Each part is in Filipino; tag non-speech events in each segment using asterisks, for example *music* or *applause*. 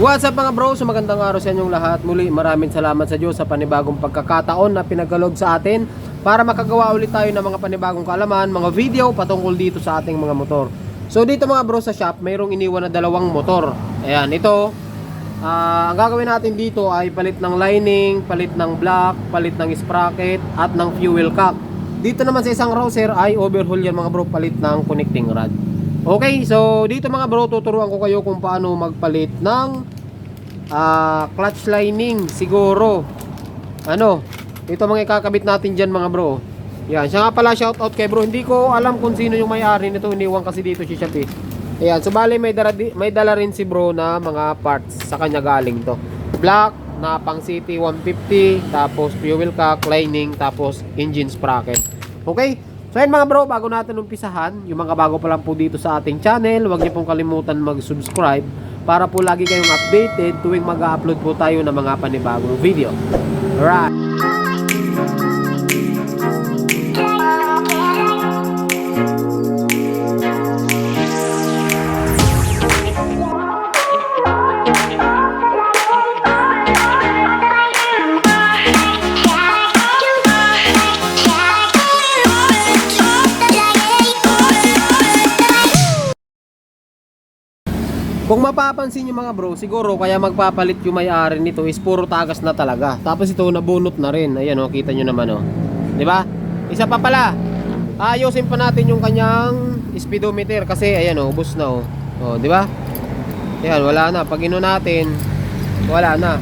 What's up mga bro? So magandang araw sa inyong lahat. Muli maraming salamat sa Diyos sa panibagong pagkakataon na pinagkalog sa atin para makagawa ulit tayo ng mga panibagong kaalaman, mga video patungkol dito sa ating mga motor. So dito mga bro sa shop, mayroong iniwan na dalawang motor. Ayan, ito. ah, ang gagawin natin dito ay palit ng lining, palit ng block, palit ng sprocket at ng fuel cap. Dito naman sa isang rouser ay overhaul yan mga bro, palit ng connecting rod. Okay, so dito mga bro, tuturuan ko kayo kung paano magpalit ng ah, clutch lining siguro. Ano? Ito mga ikakabit natin dyan mga bro. Yan, siya nga pala shout out kay bro. Hindi ko alam kung sino yung may-ari nito. Iniwan kasi dito si Shop eh. Ayan, so bali may dala, may dala rin si bro na mga parts sa kanya galing to. Black na pang City 150, tapos fuel cap, lining, tapos engine sprocket. Okay? So ayun mga bro, bago natin umpisahan, yung mga bago pa lang po dito sa ating channel, huwag niyo pong kalimutan mag-subscribe para po lagi kayong updated tuwing mag-upload po tayo ng mga panibagong video. Alright. Kung mapapansin nyo mga bro, siguro kaya magpapalit yung may-ari nito is puro tagas na talaga. Tapos ito nabunot na rin. Ayan o, kita nyo naman o. Di ba? Isa pa pala. Ayusin pa natin yung kanyang speedometer kasi ayan o, ubos na o. O, di ba? Ayan, wala na. Pag ino natin, wala na.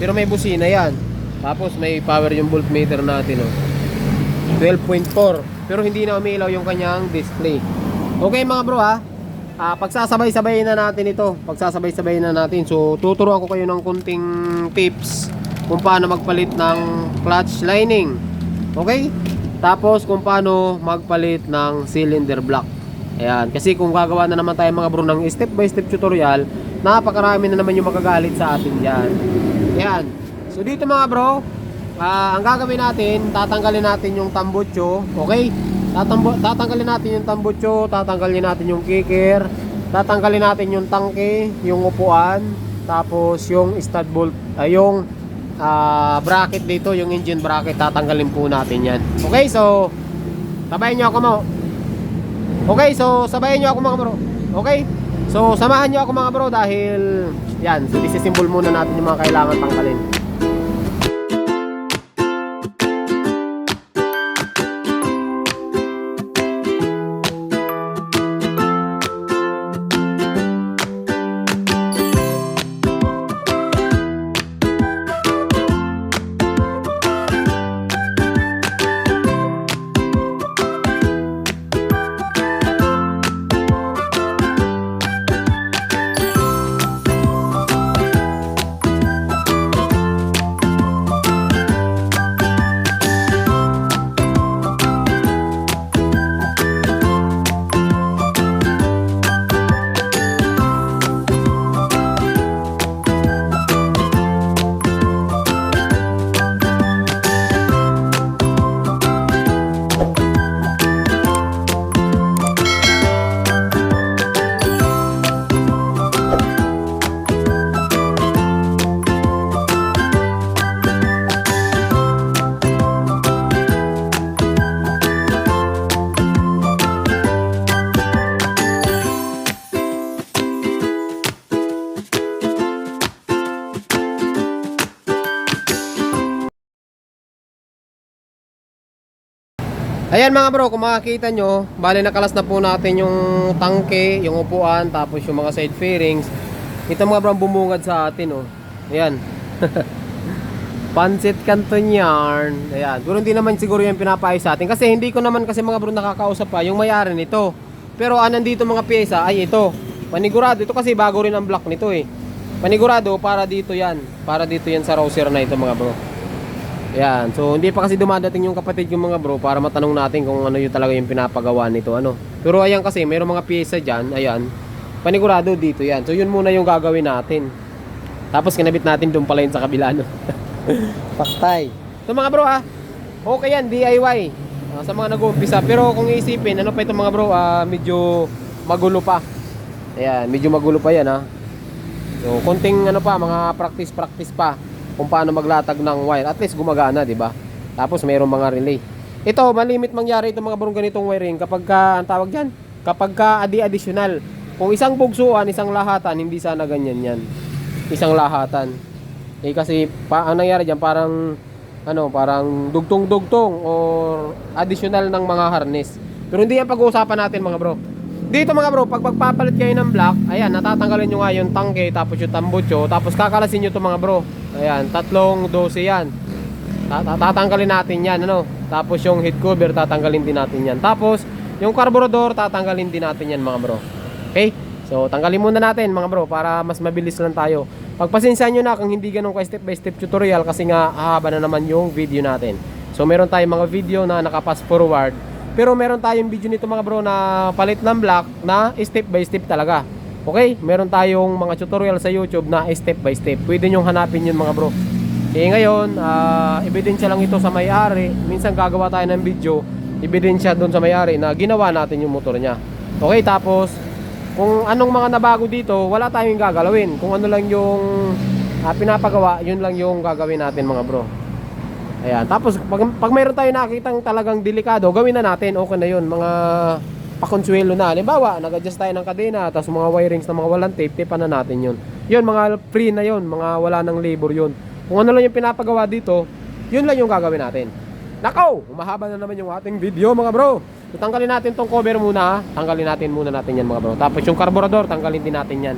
Pero may busina yan. Tapos may power yung voltmeter natin o. 12.4 pero hindi na umilaw yung kanyang display. Okay mga bro ha. Ah, pagsasabay-sabay na natin ito. Pagsasabay-sabay na natin. So, tuturuan ko kayo ng kunting tips kung paano magpalit ng clutch lining. Okay? Tapos, kung paano magpalit ng cylinder block. Ayan. Kasi kung gagawa na naman tayo mga bro ng step-by-step tutorial, napakarami na naman yung magagalit sa atin dyan. Ayan. So, dito mga bro, ah, ang gagawin natin, tatanggalin natin yung tambucho. Okay? Tatambo, tatanggalin natin yung tambucho, tatanggalin natin yung kicker, tatanggalin natin yung tangke, yung upuan, tapos yung stud bolt, ay yung ah, bracket dito, yung engine bracket, tatanggalin po natin yan. Okay, so sabayan nyo ako mo. Okay, so sabayan nyo ako mga bro. Okay? So samahan nyo ako mga bro dahil yan, so disisimbol muna natin yung mga kailangan tanggalin. Ayan mga bro, kung makakita nyo, bali nakalas na po natin yung tangke, yung upuan, tapos yung mga side fairings. Ito mga bro, bumungad sa atin oh. Ayan. *laughs* Pansit Canton yarn. Ayan. Pero hindi naman siguro yung pinapayos sa atin. Kasi hindi ko naman kasi mga bro nakakausap pa yung may-ari nito. Pero ah, nandito mga pyesa ay ito. Panigurado. Ito kasi bago rin ang block nito eh. Panigurado para dito yan. Para dito yan sa rouser na ito mga bro. Yan. So, hindi pa kasi dumadating yung kapatid yung mga bro para matanong natin kung ano yung talaga yung pinapagawa nito. Ano. Pero ayan kasi, mayroong mga pyesa dyan. Ayan. Panigurado dito yan. So, yun muna yung gagawin natin. Tapos, kinabit natin doon pala yun sa kabila. *laughs* No? Paktay. So, mga bro ha. Okay yan, DIY. Ah, sa mga nag-uumpisa. Pero kung iisipin, ano pa ito mga bro, ah, medyo magulo pa. Ayan, medyo magulo pa yan ha. So, konting ano pa, mga practice-practice pa kung paano maglatag ng wire. At least gumagana, di ba? Tapos mayroong mga relay. Ito, malimit mangyari itong mga brong ganitong wiring kapag ka, ang tawag dyan, kapag ka adi-additional. Kung isang bugsuan, isang lahatan, hindi sana ganyan yan. Isang lahatan. Eh kasi, pa, ang nangyari dyan, parang, ano, parang dugtong-dugtong or additional ng mga harness. Pero hindi yan pag-uusapan natin mga bro. Dito mga bro, pag magpapalit kayo ng block, ayan, natatanggalin nyo nga yung tangke, tapos yung tambucho, tapos kakalasin nyo to mga bro. Ayan, tatlong 12 yan. Ta- ta- Tatanggalin natin yan, ano? Tapos yung head cover, tatanggalin din natin yan. Tapos, yung carburetor, tatanggalin din natin yan mga bro. Okay? So, tanggalin muna natin mga bro, para mas mabilis lang tayo. Pagpasensya nyo na kung hindi ganun ka step by step tutorial kasi nga hahaba na naman yung video natin. So, meron tayong mga video na nakapass forward pero meron tayong video nito mga bro na palit ng block na step by step talaga. Okay? Meron tayong mga tutorial sa YouTube na step by step. Pwede nyo hanapin yun mga bro. Eh ngayon, ah, ebidensya lang ito sa may-ari. Minsan gagawa tayo ng video, ebidensya doon sa may-ari na ginawa natin yung motor niya. Okay, tapos kung anong mga nabago dito, wala tayong gagalawin. Kung ano lang yung ah, pinapagawa, yun lang yung gagawin natin mga bro. Ayan. Tapos, pag, pag mayroon tayo nakitang talagang delikado, gawin na natin. Okay na yun. Mga pakonsuelo na. Halimbawa, nag-adjust tayo ng kadena, tapos mga wirings na mga walang tape, tape na natin yun. Yun, mga free na yun. Mga wala ng labor yun. Kung ano lang yung pinapagawa dito, yun lang yung gagawin natin. Nako! Umahaba na naman yung ating video mga bro. So, tanggalin natin tong cover muna ha. Tanggalin natin muna natin yan mga bro. Tapos yung carburetor, tanggalin din natin yan.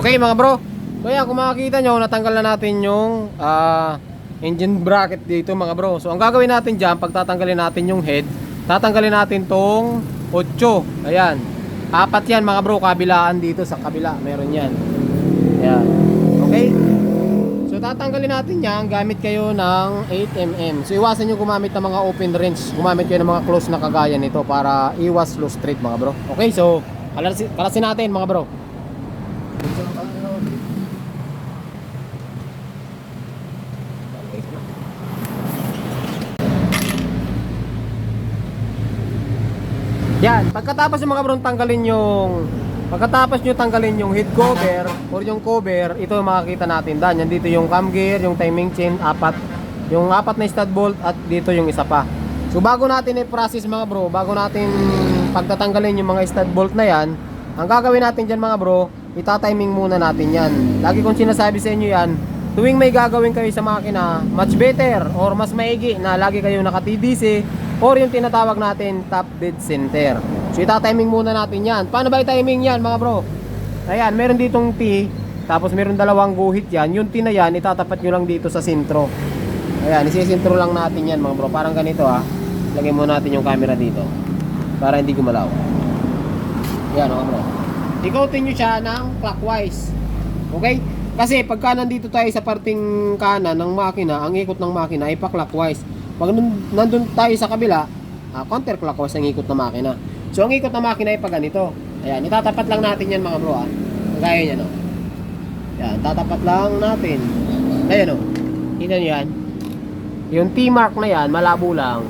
Okay mga bro. So yan, kung makikita nyo, natanggal na natin yung ah, engine bracket dito mga bro. So ang gagawin natin dyan, pag tatanggalin natin yung head, tatanggalin natin tong 8. Ayan. Apat yan mga bro, kabilaan dito sa kabila. Meron yan. Ayan. Okay? So tatanggalin natin yan, gamit kayo ng 8mm. So iwasan nyo gumamit ng mga open range. Gumamit kayo ng mga close na kagaya nito para iwas loose straight mga bro. Okay, so kalasin natin mga bro. Yan, pagkatapos yung mga bro tanggalin yung pagkatapos nyo tanggalin yung head cover or yung cover, ito yung makikita natin dan. Yan dito yung cam gear, yung timing chain, apat. Yung apat na stud bolt at dito yung isa pa. So bago natin i-process mga bro, bago natin pagtatanggalin yung mga stud bolt na yan, ang gagawin natin dyan mga bro, itatiming muna natin yan. Lagi kong sinasabi sa inyo yan, tuwing may gagawin kayo sa makina, much better or mas maigi na lagi kayo naka-TDC or yung tinatawag natin top dead center. So itatiming muna natin yan. Paano ba i-timing yan mga bro? Ayan, meron ditong T, tapos meron dalawang guhit yan. Yung T na yan, itatapat nyo lang dito sa sintro. Ayan, isisintro lang natin yan mga bro. Parang ganito ah. Lagay mo natin yung camera dito. Para hindi gumalaw. Yan mga bro. Ikotin nyo siya ng clockwise. Okay? Kasi pagka nandito tayo sa parting kanan ng makina, ang ikot ng makina ay pa-clockwise. Pag nandun tayo sa kabila, ah, counterclockwise ang ikot ng makina. So ang ikot ng makina ay pa ganito. Ayan, itatapat lang natin yan mga bro ah. Gaya niya no. Yan, tatapat lang natin. Ayan o. Kita nyo yan. Yung T-mark na yan, malabo lang.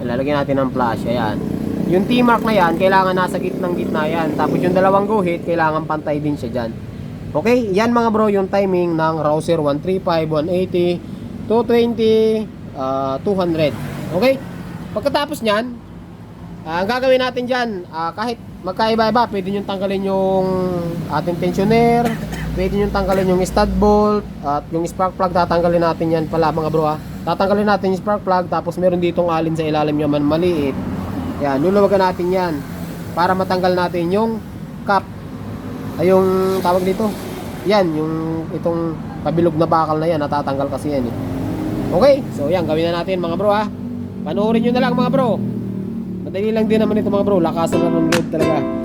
Lalagyan natin ng flash. Ayan. Yung T-mark na yan, kailangan nasa gitnang gitna yan. Tapos yung dalawang guhit, kailangan pantay din siya dyan. Okay? Yan mga bro, yung timing ng Rouser 135, 180, 220, ah, 200. Okay? Pagkatapos nyan, ah, ang gagawin natin dyan, ah, kahit magkaiba-iba, pwede nyo tanggalin yung ating tensioner, pwede nyo tanggalin yung stud bolt, at yung spark plug, tatanggalin natin yan pala mga bro ah. Tatanggalin natin yung spark plug, tapos meron ditong alin sa ilalim yaman maliit. Yan, luluwagan natin yan para matanggal natin yung cap ay yung tawag dito? Yan yung itong pabilog na bakal na yan natatanggal kasi yan eh. Okay so yan gawin na natin mga bro ha. Panoorin nyo na lang mga bro madali lang din naman ito mga bro. Lakasan na ng load talaga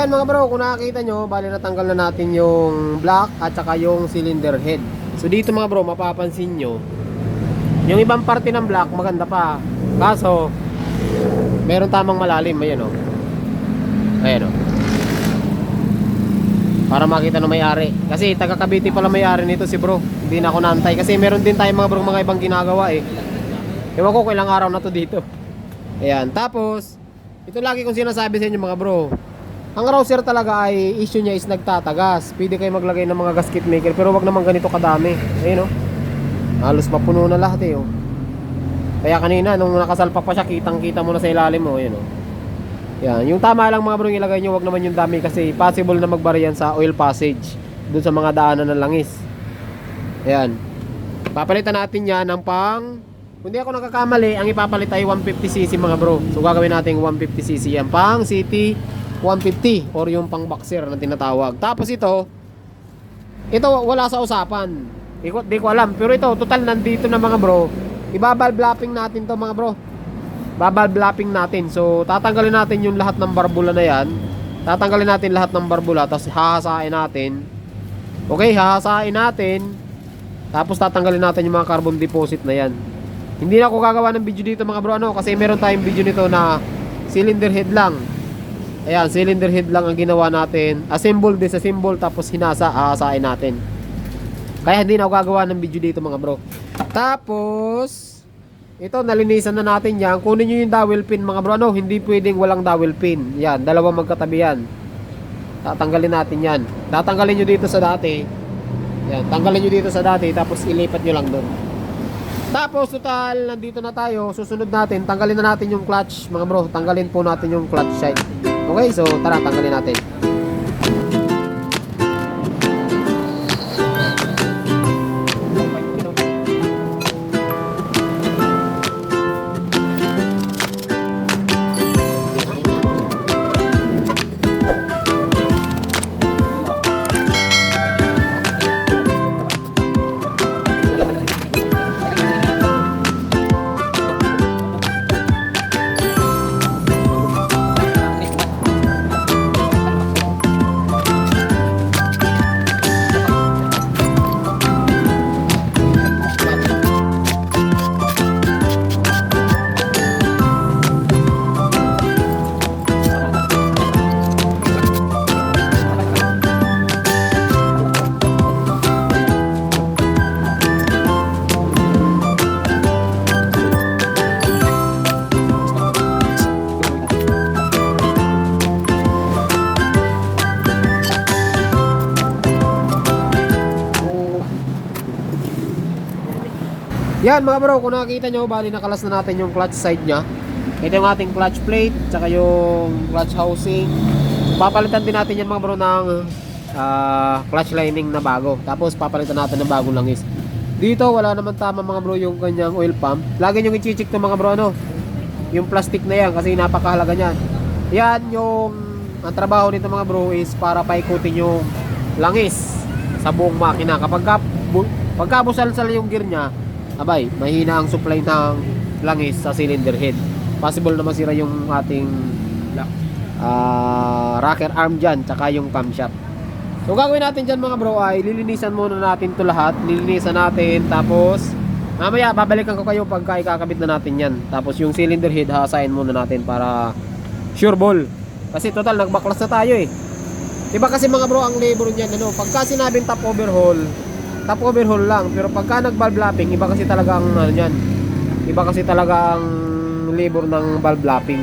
Yan mga bro, kung nakakita nyo, bali natanggal na natin yung block at saka yung cylinder head. So dito mga bro, mapapansin nyo, yung ibang parte ng block maganda pa. Kaso, meron tamang malalim. Ayan o. Ayan o. Para makita ng may-ari. Kasi taga Cavite pala may-ari nito si bro. Hindi na ako naantay. Kasi meron din tayo mga bro mga ibang ginagawa eh. Ewan ko kung ilang araw na to dito. Ayan. Tapos, ito lagi kong sinasabi sa inyo mga bro. Ang rouser talaga ay issue niya is nagtatagas. Pwede kayo maglagay ng mga gasket maker pero wag naman ganito kadami. Ayun oh. Halos mapuno na lahat eh oh. Kaya kanina nung nakasalpak pa siya, kitang-kita mo na sa ilalim mo, ayun oh. Yan, yung tama lang mga bro yung ilagay nyo, wag naman yung dami kasi possible na magbariyan sa oil passage dun sa mga daanan ng langis. Ayan. Papalitan natin yan ng pang kung di ako nakakamali, ang ipapalit ay 150cc mga bro. So gagawin natin 150cc yan. Pang City 150 or yung pang boxer na tinatawag. Tapos ito, ito wala sa usapan. Di ko, di ko alam. Pero ito, total nandito na mga bro. Ibabalblapping natin to mga bro. Babalblapping natin. So tatanggalin natin yung lahat ng barbula na yan. Tatanggalin natin lahat ng barbula. Tapos hahasain natin. Okay, hahasain natin. Tapos tatanggalin natin yung mga carbon deposit na yan. Hindi na ako gagawa ng video dito mga bro ano kasi meron tayong video nito na cylinder head lang. Ayan, cylinder head lang ang ginawa natin. Assemble, disassemble tapos hinasa, aasain natin. Kaya hindi na ako gagawa ng video dito mga bro. Tapos ito nalinisan na natin yan. Kunin niyo yung dowel pin mga bro ano, hindi pwedeng walang dowel pin. Yan, dalawang magkatabi yan. Tatanggalin natin yan. Tatanggalin niyo dito sa dati. Yan, tanggalin niyo dito sa dati tapos ilipat niyo lang doon. Tapos total, nandito na tayo. Susunod natin, tanggalin na natin yung clutch, mga bro. Tanggalin po natin yung clutch side. Okay, so tara, tanggalin natin. Yan mga bro, kung nakikita nyo, bali nakalas na natin yung clutch side nya. Ito yung ating clutch plate, tsaka yung clutch housing. Papalitan din natin yan mga bro ng ah, clutch lining na bago. Tapos papalitan natin ng bagong langis. Dito wala naman tama mga bro yung kanyang oil pump. Lagi nyo i-check to mga bro ano. Yung plastic na yan kasi napakahalaga niyan. Yan yung ang trabaho nito mga bro is para paikutin yung langis sa buong makina. Kapag ka, bu, pagka busal-sal yung gear niya, abay, mahina ang supply ng langis sa cylinder head. Possible na masira yung ating ah, rocker arm dyan, tsaka yung camshaft. So gagawin natin dyan mga bro ay lilinisan muna natin to lahat. Lilinisan natin tapos mamaya babalikan ko kayo pagka ikakabit na natin yan. Tapos yung cylinder head hasain muna natin para sure ball. Kasi total nagbaklas na tayo eh. Diba kasi mga bro ang labor niyan ano, pagka sinabing top overhaul, top overhaul lang. Pero pagka nag-valve lapping, iba kasi talagang ano yan. Iba kasi talagang labor ng valve lapping.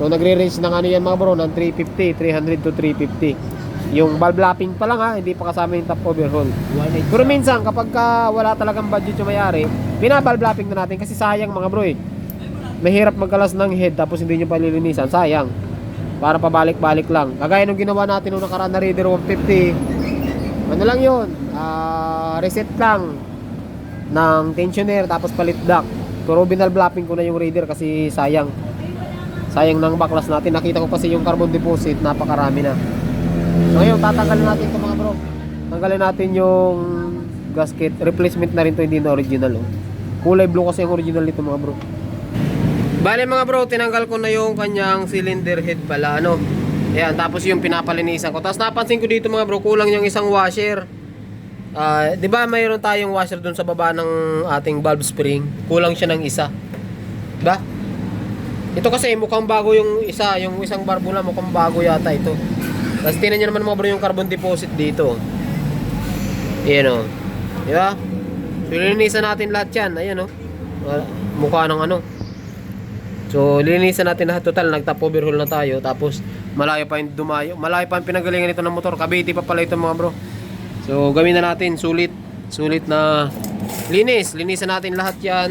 So nagre-range ng ano yan mga bro, ng 350, 300 to 350. Yung valve lapping pa lang ha, hindi pa kasama yung top overhaul. Pero minsan kapag ka wala talagang budget yung mayari, binavalve lapping na natin kasi sayang mga bro eh. Mahirap magkalas ng head tapos hindi nyo palilinisan, sayang. Para pabalik-balik lang. Kagaya nung ginawa natin nung nakaraan na Raider 150, ano lang yun, ah, reset lang ng tensioner tapos palit duct. Pero binalblapping ko na yung Raider kasi sayang. Sayang ng baklas natin. Nakita ko kasi yung carbon deposit, napakarami na. So ngayon, tatanggalin natin ito mga bro. Tanggalin natin yung gasket. Replacement na rin to, hindi na original. Oh. Kulay blue kasi yung original nito mga bro. Bale mga bro, tinanggal ko na yung kanyang cylinder head pala. Ano? Ayan, tapos yung pinapalinisan ko. Tapos napansin ko dito mga bro, kulang yung isang washer. Ah, 'di ba mayroon tayong washer doon sa baba ng ating valve spring? Kulang siya ng isa. 'Di ba? Ito kasi mukhang bago yung isa, yung isang barbula mukhang bago yata ito. Tapos tingnan niyo naman mga bro yung carbon deposit dito. Ayan o. Di ba? Lilinisan natin lahat yan. Ayan o. Wala- Mukha ng ano. So, lilinisan natin lahat. Total, nag-top overhaul na tayo. Tapos, malayo pa yung dumayo. Malayo pa yung pinagalingan nito ng motor. Cavite pa pala ito mga bro. So, gawin na natin. Sulit. Sulit na linis. Linisan natin lahat yan.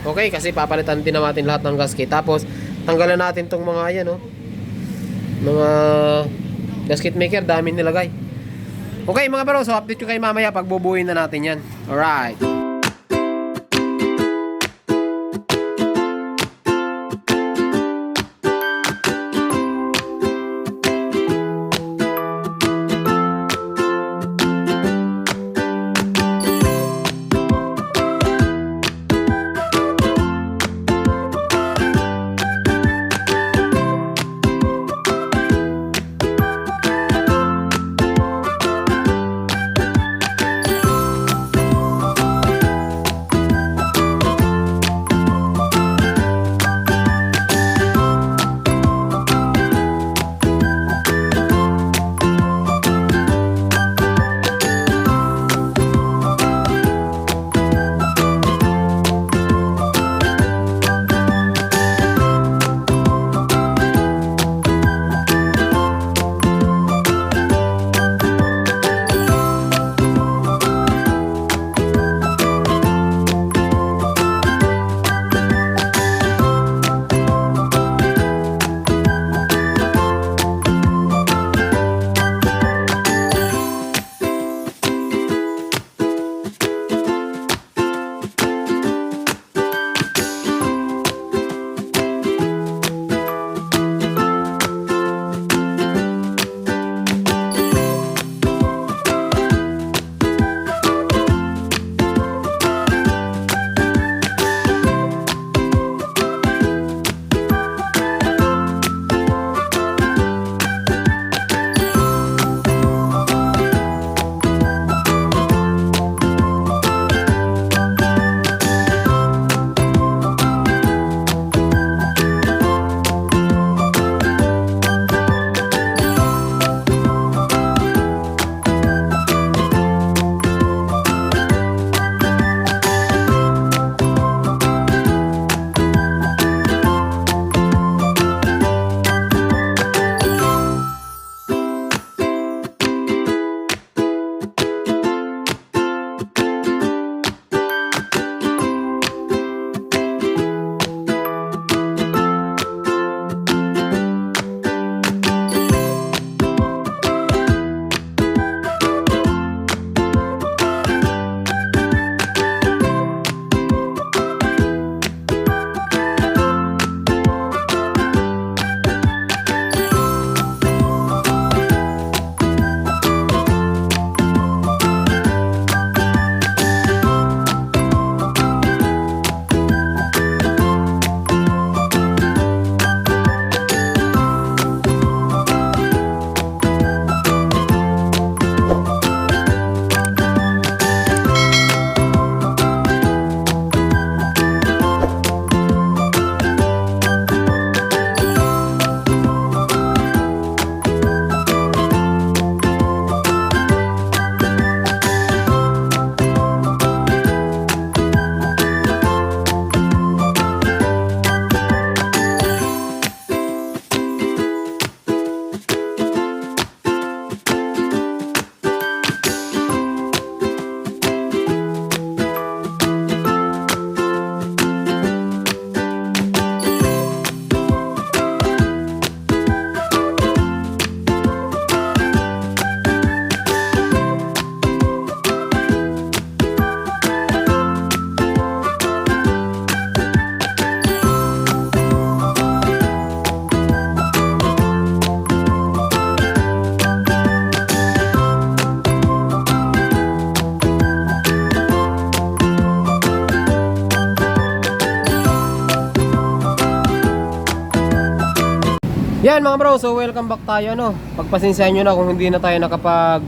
Okay, kasi papalitan din natin lahat ng gasket. Tapos, tanggalan natin tong mga yan, oh. Mga gasket maker, dami nilagay. Okay mga bro, so update ko kayo mamaya pag bubuuin na natin yan. Alright. Bro, so welcome back tayo no. Pagpasensyahan nyo na kung hindi na tayo nakapag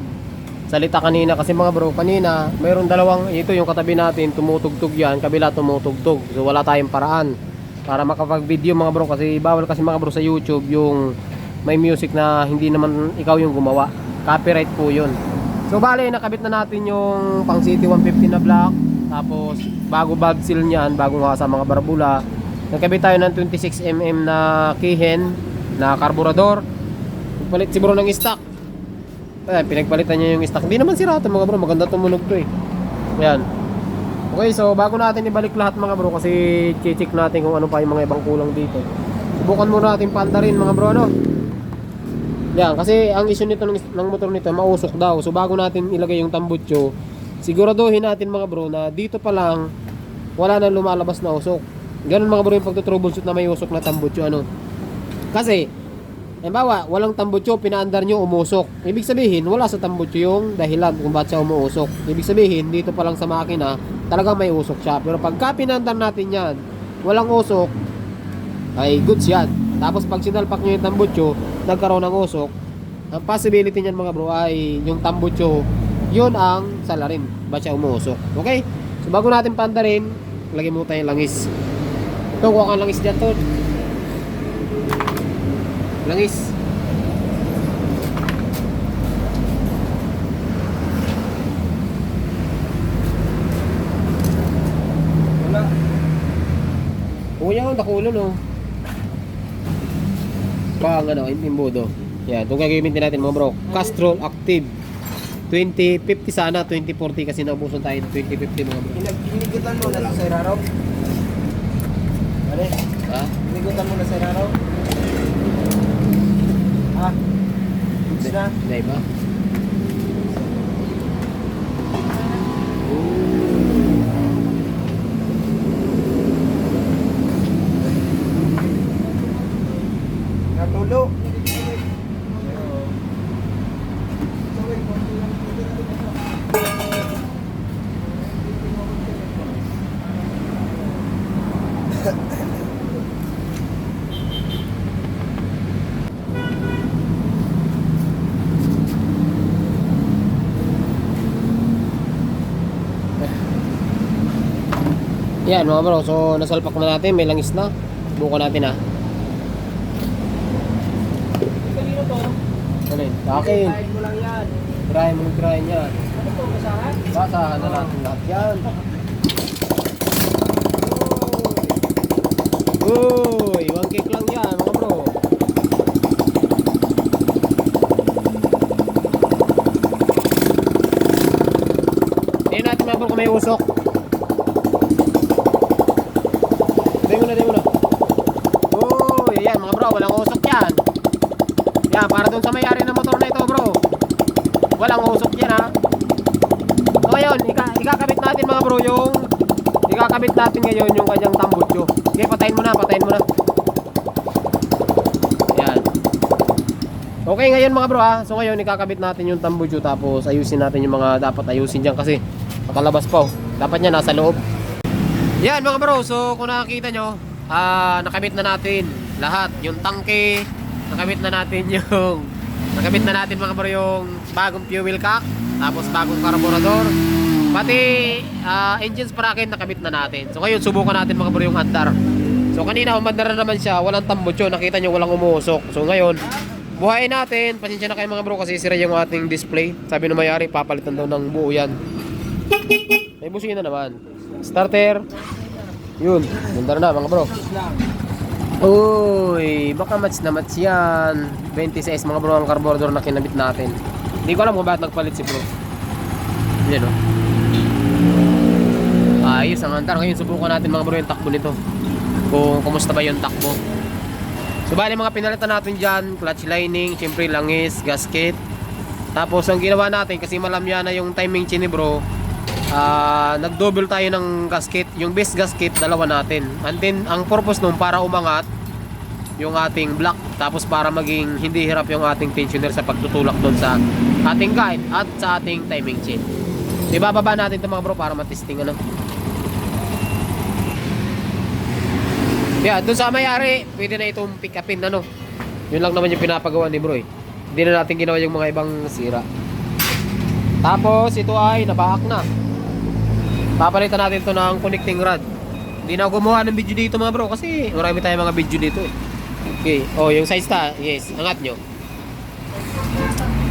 salita kanina kasi mga bro, kanina mayroon dalawang ito yung katabi natin tumutugtog yan, kabila tumutugtog. So wala tayong paraan para makapag-video mga bro kasi bawal kasi mga bro sa YouTube yung may music na hindi naman ikaw yung gumawa. Copyright po 'yun. So bale nakabit na natin yung pang City 150 na black tapos bago valve seal niyan, bago nga sa mga barbula. Nagkabit tayo ng 26mm na keyhen na karburador. Palit si bro ng stock. Ayan, pinagpalitan niya yung stock. Hindi naman sira ito mga bro, maganda tumunog to eh. Ayan. Okay, so bago natin ibalik lahat mga bro kasi check natin kung ano pa yung mga ibang kulang dito. Subukan muna natin panda rin mga bro ano. Yan, kasi ang issue nito ng, ng motor nito mausok daw. So bago natin ilagay yung tambutso, siguraduhin natin mga bro na dito pa lang wala nang lumalabas na usok. Ganun mga bro yung pagto-troubleshoot na may usok na tambutso ano. Kasi Halimbawa, walang tambutso, pinaandar nyo, umusok. Ibig sabihin, wala sa tambutso yung dahilan kung bakit siya umuusok. Ibig sabihin, dito pa lang sa makina, talagang may usok siya. Pero pagka pinandar natin yan, walang usok, ay goods yan. Tapos pag sinalpak nyo yung tambutso, nagkaroon ng usok, ang possibility niyan mga bro ay yung tambutso, yun ang salarin. Ba't siya umuusok? Okay? So bago natin pandarin, lagyan mo tayo langis. Ito, kuha kang langis dyan, tol. Langis. Wala. Kuya ang dakulo no. Pang ano, imbudo. Yan, itong gagamitin natin mga bro. Castrol Active. 2050 sana, 2040 kasi naubusan tayo ng 2050 mga bro. Inigutan mo na sa Iraraw. Pare, Ha? inigutan mo na sa Iraraw. Ha? Goods na? Hindi Yan mga bro, so nasalpak na natin, may langis na. Buko natin ha. Kanino to? Yun? Sa akin. Kahit mo lang yan. Tirahin mo ng tirahin yan. Ano to, basahan? Basahan na natin lahat yan. Uy, one kick lang yan mga bro. Tingnan natin mga bro kung may usok. Dahil mo na, dahil mo na. Uy, yan mga bro, walang usok yan. Yan, para dun sa may-ari ng motor na ito bro. Walang usok yan ha. So ngayon, ika ikakabit natin mga bro yung ikakabit natin ngayon yung kanyang tambutso. Okay, patayin mo na, patayin mo na. Yan. Okay ngayon mga bro ha. So ngayon ikakabit natin yung tambutso tapos ayusin natin yung mga dapat ayusin diyan kasi nakalabas pa oh. Dapat niya nasa loob. Yan mga bro, so kung nakakita nyo, ah nakabit na natin lahat. Yung tangke, nakabit na natin *laughs* yung nakabit na natin mga bro yung bagong fuel cock, tapos bagong carburetor, pati ah, engine sprocket nakabit na natin. So ngayon subukan natin mga bro yung andar. So kanina umandar na naman siya, walang tambutso, nakita nyo walang umusok. So ngayon, buhayin natin. Pasensya na kayo mga bro kasi sira yung ating display. Sabi ng mayari, papalitan daw ng buo yan. May busina naman. Starter. Yun, ganda na mga bro. Uy, baka match na match yan. 26 mga bro ang carburetor na kinabit natin. Hindi ko alam kung bakit nagpalit si bro. Yan o. Ayos ang antar. Ngayon subukan natin mga bro yung takbo nito. Kung kumusta ba yung takbo. So bali mga pinalitan natin dyan, clutch lining, syempre langis, gasket. Tapos ang ginawa natin kasi malamya na yung timing chain ni bro, ah nag-double tayo ng gasket. Yung base gasket, dalawa natin. And then, ang purpose nung para umangat yung ating block. Tapos para maging hindi hirap yung ating tensioner sa pagtutulak doon sa ating guide at sa ating timing chain. So, ibababa natin ito mga bro para matesting ano. Yeah, doon sa may-ari, pwede na itong pick upin ano. Yun lang naman yung pinapagawa ni bro eh. Hindi na natin ginawa yung mga ibang sira. Tapos ito ay nabaak na. Papalitan natin to ng connecting rod. Hindi na gumawa ng video dito mga bro kasi marami tayong mga video dito eh. Okay. Oh, yung size ta. Yes, angat nyo.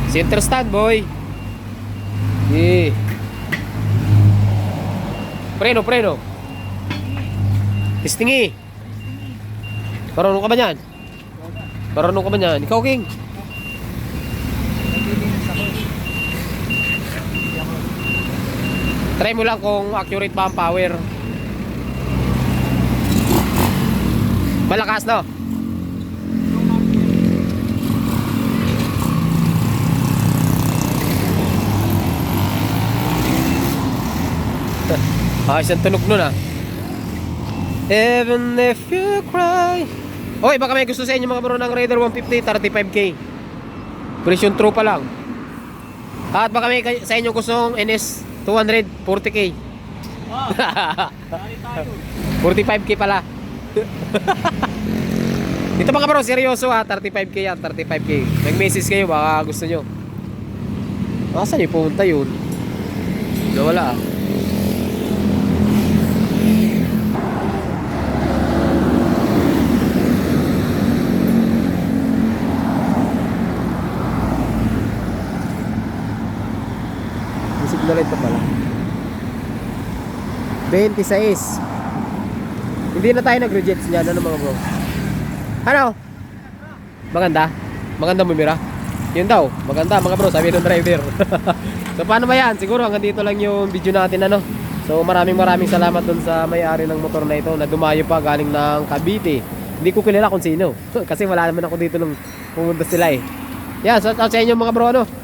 Center stand boy. Yeah. Preno, preno. Testingi. Marunong ka ba niyan? Marunong ka ba niyan? Ikaw, King. Try mo lang kung accurate ba ang power. Malakas, no? *laughs* Ayos ang tunog nun ah. Even if you cry. Oy, baka may gusto sa inyo mga bro ng Raider 150 35k Presyon true pa lang. At baka may sa inyo gustong NS 200 40k Ah, dali tayo. 45k pala. *laughs* Ito mga bro, seryoso ha 35k yan, 35k Nag-message kayo baka gusto nyo. Nasaan yung pumunta yun? Nawala. ah Yung signal ito pala 26 Hindi na tayo nag-rejects niyan Ano mga bro? Ano? Maganda? Maganda bumira? Yun daw, maganda mga bro, sabi ng driver *laughs* So paano ba yan? Siguro hanggang dito lang yung video natin ano So maraming maraming salamat dun sa may-ari ng motor na ito Na dumayo pa galing ng Cavite Hindi ko kilala kung sino *laughs* Kasi wala naman ako dito nung pumunta sila eh Yan, shout out sa inyo mga bro ano